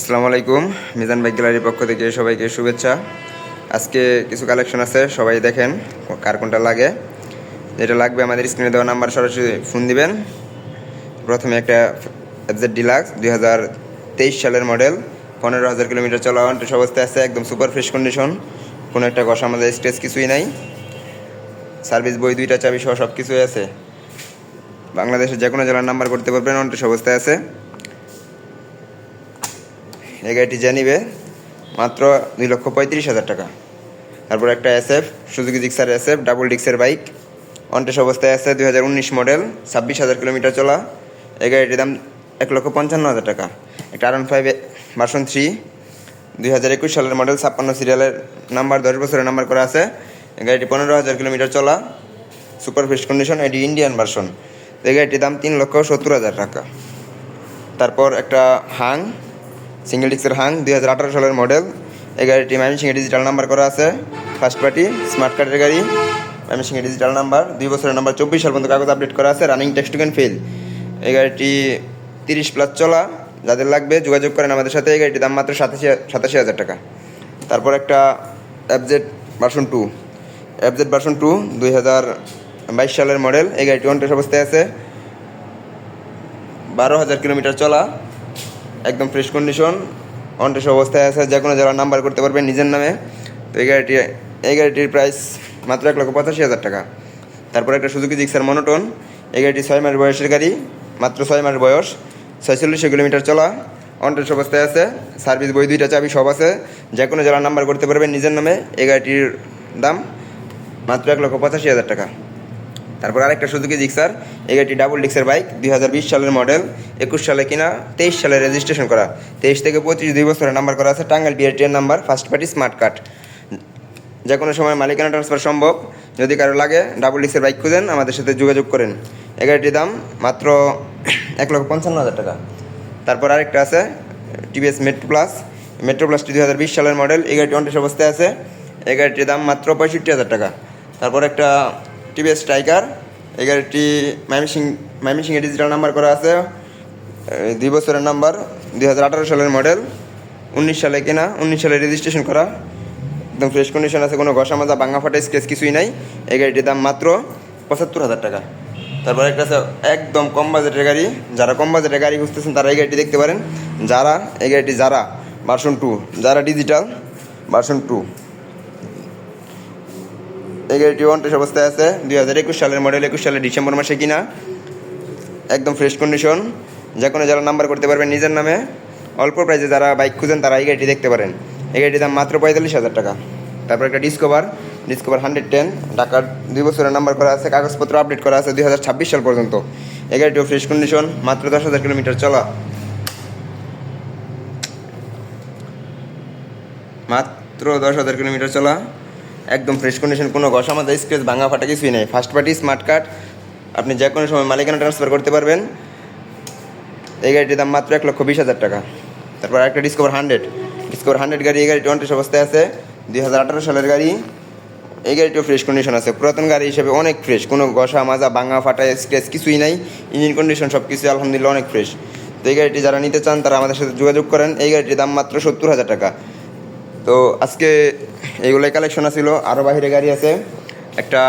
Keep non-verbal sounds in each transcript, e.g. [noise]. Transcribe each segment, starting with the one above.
আসসালামু আলাইকুম। মিজান বাইক গ্যালারির পক্ষ থেকে সবাইকে শুভেচ্ছা। আজকে কিছু কালেকশন আছে, সবাই দেখেন কার কোনটা লাগে। যেটা লাগবে আমাদের স্ক্রিনে দেওয়া নাম্বার সরাসরি ফোন দিবেন। প্রথমে একটা এফজেড ডিলাক্স দুই হাজার তেইশ সালের মডেল। পনেরো হাজার কিলোমিটার চলা অন্টেস অবস্থায় আছে, একদম সুপার ফ্রেশ কন্ডিশন। কোনো একটা ঘষা আমাদের স্ট্রেস কিছুই নাই। সার্ভিস বই, দুইটা চাবি সহ সব কিছুই আছে। বাংলাদেশের যে কোনো জেলার নাম্বার করতে পারবেন অন্টেস অবস্থায় আছে। এই গাড়িটি যা মাত্র দুই লক্ষ পঁয়ত্রিশ হাজার টাকা। তারপর একটা SF Suzuki Gixxer SF double ডিক্সের bike অন্টেস অবস্থায় আছে দুই হাজার উনিশ মডেল ছাব্বিশ হাজার কিলোমিটার চলা। এই গাড়িটির দাম এক লক্ষ পঞ্চান্ন হাজার টাকা। একটা আর ফাইভ ভার্সন থ্রি দুই হাজার একুশ সালের মডেল ছাপ্পান্ন সিরিয়ালের নাম্বার দশ বছরের নাম্বার করা আছে। এই গাড়িটি পনেরো হাজার কিলোমিটার চলা সুপার ফ্রেশ কন্ডিশন এটি ইন্ডিয়ান ভার্সন এই গাড়িটির দাম তিন লক্ষ সত্তর হাজার টাকা। তারপর একটা হাং সিঙ্গেল ডিক্সের হাং দুই হাজার আঠারো সালের মডেল এই গাড়িটি ময়মনসিংহে ডিজিটাল নাম্বার করা আছে। ফার্স্ট পার্টি স্মার্ট কার্ডের গাড়ি। ময়মনসিংহে ডিজিটাল নাম্বার দুই বছরের নাম্বার চব্বিশ সাল পর্যন্ত কাগজ আপডেট করা আছে রানিং টেক্সট ক্যান ফেল এই গাড়িটি তিরিশ প্লাস চলা, যাদের লাগবে যোগাযোগ করেন আমাদের সাথে। এই গাড়িটির দাম মাত্র সাতাশি সাতাশি হাজার টাকা। তারপর একটা FZ version two FZ version two দুই হাজার বাইশ সালের মডেল এই গাড়িটি অন্টেস অবস্থায় আছে। বারো হাজার কিলোমিটার চলা। একদম ফ্রেশ কন্ডিশন অন্টেস অবস্থায় আছে, যে কোনো যারা নাম্বার করতে পারবেন নিজের নামে। তো এই গাড়িটি, এই গাড়িটির প্রাইস মাত্র এক লক্ষ পঁচাশি হাজার টাকা। তারপর একটা সুজুকি জিক্সার মনোটন এই গাড়িটি ছয় মাস বয়সের গাড়ি, মাত্র ছয় মাস বয়স, ছয়চল্লিশশো কিলোমিটার চলা। অন্টেস অবস্থায় আছে সার্ভিস বই, দুইটা চাবি সব আছে। যে কোনো যারা নাম্বার করতে পারবেন নিজের নামে, এই গাড়িটির দাম মাত্র এক লক্ষ পঁচাশি হাজার টাকা। তারপর আরেকটা সুজুকি জিক্সার এই গাড়িটি ডাবল ডিক্সের বাইক দুই হাজার বিশ সালের মডেল একুশ সালে কিনা, তেইশ সালে রেজিস্ট্রেশন করা। তেইশ থেকে পঁচিশ দুই বছরের নাম্বার করা আছে Tangail বিআরটিএর number first party smart card যে কোনো সময় মালিকানা ট্রান্সফার সম্ভব, যদি কারও লাগে ডাবল ডিক্সের বাইক খুঁজেন, আমাদের সাথে যোগাযোগ করেন। এই গাড়িটির দাম মাত্র [clears throat] এক লক্ষ পঞ্চান্ন হাজার টাকা। তারপর আরেকটা আছে টিভিএস মেট্রো প্লাস মেট্রো প্লাসটি দুই হাজার বিশ সালের মডেল এই গাড়িটি অন্টেস অবস্থায় আছে। এই গাড়িটির দাম মাত্র পঁয়ষট্টি হাজার টাকা। তারপর একটা টিভিএস স্ট্রাইকার এই গাড়িটি মাইমিসিং মাইমিসিংয়ে ডিজিটাল নাম্বার করা আছে। দুই বছরের নাম্বার দুই হাজার আঠারো সালের মডেল উনিশ সালে কেনা, উনিশ সালে রেজিস্ট্রেশন করা। একদম ফ্রেশ কন্ডিশন আছে, কোনো ঘষা মাজা, ভাঙা ফাটা স্কেচ কিছুই নাই। এই গাড়িটির দাম মাত্র পঁচাত্তর হাজার টাকা। তারপর একটা আছে, একদম কম বাজেটের গাড়ি। যারা কম বাজেটের গাড়ি খুঁজতেছেন, তারা এই গাড়িটি দেখতে পারেন। যারা, এই গাড়িটি যারা ভার্সন টু যারা ডিজিটাল ভার্সন টু এই গাড়িটি অন্টেস অবস্থায় আছে। দুই হাজার একুশ সালের মডেল একুশ সালের ডিসেম্বর মাসে কিনা। একদম ফ্রেশ কন্ডিশন যে কোনো যারা নাম্বার করতে পারবেন নিজের নামে। অল্প প্রাইসে যারা বাইক খুঁজেন, তারা এই গাড়িটি দেখতে পারেন। এই গাড়িটির দাম মাত্র পঁয়তাল্লিশ হাজার টাকা। তারপর একটা ডিসকভার ডিসকভার হান্ড্রেড টেন ঢাকার দুই বছরের নাম্বার করা আছে, কাগজপত্র আপডেট করা আছে দুই হাজার ছাব্বিশ সাল পর্যন্ত। এই গাড়িটিও ফ্রেশ কন্ডিশন মাত্র দশ হাজার কিলোমিটার চলা। মাত্র দশ হাজার কিলোমিটার চলা। একদম ফ্রেশ কন্ডিশন কোনো ঘষা মাথা স্ক্রেচ ভাঙা ফাটা কিছুই নেই। ফার্স্ট পার্টি স্মার্ট কার্ড আপনি যে কোনো সময় মালিকানা ট্রান্সফার করতে পারবেন। এই গাড়িটির দাম মাত্র এক লক্ষ বিশ হাজার টাকা। তারপর একটা ডিসকভার হান্ড্রেড ডিসকভার হান্ড্রেড গাড়ি, এই গাড়িটি অন্টেস অবস্থায় আছে। দুই হাজার আঠারো সালের গাড়ি। এই গাড়িটিও ফ্রেশ কন্ডিশন আছে। পুরাতন গাড়ি হিসেবে অনেক ফ্রেশ কোনো ঘষা মাজা ভাঙা ফাটা স্ক্রেচ কিছুই নাই। ইঞ্জিন কন্ডিশন সব কিছু আলহামদুলিল্লাহ অনেক ফ্রেশ তো এই গাড়িটি যারা নিতে চান, তারা আমাদের সাথে যোগাযোগ করেন। এই গাড়িটির দাম মাত্র সত্তর হাজার টাকা। তো আজকে এইগুলোই কালেকশন আছিল। আরও বাহিরে গাড়ি আছে। একটা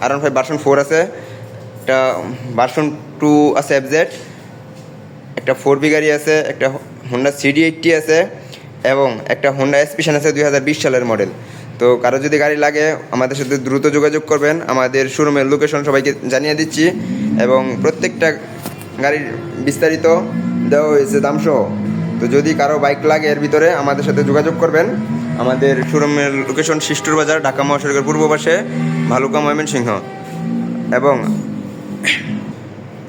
R one five version four আছে। একটা ভার্সন টু আছে এফজেড একটা ফোর বি গাড়ি আছে। একটা হোন্ডা সিডি এইটটি আছে। এবং একটা হোন্ডা এসপিশন আছে দুই হাজার বিশ সালের মডেল তো কারও যদি গাড়ি লাগে, আমাদের সাথে দ্রুত যোগাযোগ করবেন। আমাদের শোরুমের লোকেশন সবাইকে জানিয়ে দিচ্ছি। এবং প্রত্যেকটা গাড়ির বিস্তারিত দেওয়া হয়েছে দামসহ। তো যদি কারও বাইক লাগে এর ভিতরে, আমাদের সাথে যোগাযোগ করবেন। আমাদের শোরুমের লোকেশন শিষ্টুর বাজার, ঢাকা মহাসড়কের পূর্ব পাশে, ভালুকা ময়মনসিংহ। এবং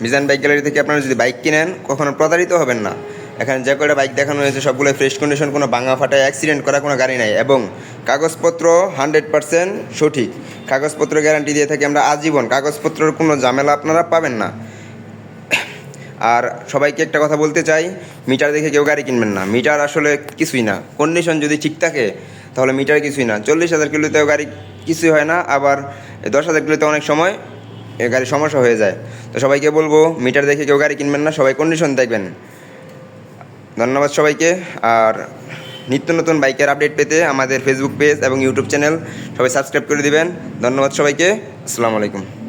মিজান বাইক গ্যালারি থেকে আপনারা যদি বাইক কিনেন, কখনো প্রতারিত হবেন না। এখানে যে কয়টা বাইক দেখানো হয়েছে, সবগুলো ফ্রেশ কন্ডিশন কোনো ভাঙা ফাটায় অ্যাক্সিডেন্ট করা কোনো গাড়ি নাই। এবং কাগজপত্র হান্ড্রেড পার্সেন্ট সঠিক। কাগজপত্র গ্যারান্টি দিয়ে থাকি আমরা আজীবন। কাগজপত্রের কোনো ঝামেলা আপনারা পাবেন না। আর সবাইকে একটা কথা বলতে চাই, মিটার দেখে কেউ গাড়ি কিনবেন না। মিটার আসলে কিছুই না। কন্ডিশন যদি ঠিক থাকে, তাহলে মিটার কিছুই না। চল্লিশ হাজার কিলোতেও গাড়ি কিছুই হয় না, আবার দশ হাজার কিলোতে অনেক সময় এ গাড়ির সমস্যা হয়ে যায়। তো সবাইকে বলব, মিটার দেখে কেউ গাড়ি কিনবেন না, সবাই কন্ডিশন দেখবেন। ধন্যবাদ সবাইকে। আর নিত্য নতুন বাইকের আপডেট পেতে আমাদের ফেসবুক পেজ এবং ইউটিউব চ্যানেল সবাই সাবস্ক্রাইব করে দিবেন। ধন্যবাদ সবাইকে। আসসালামু আলাইকুম।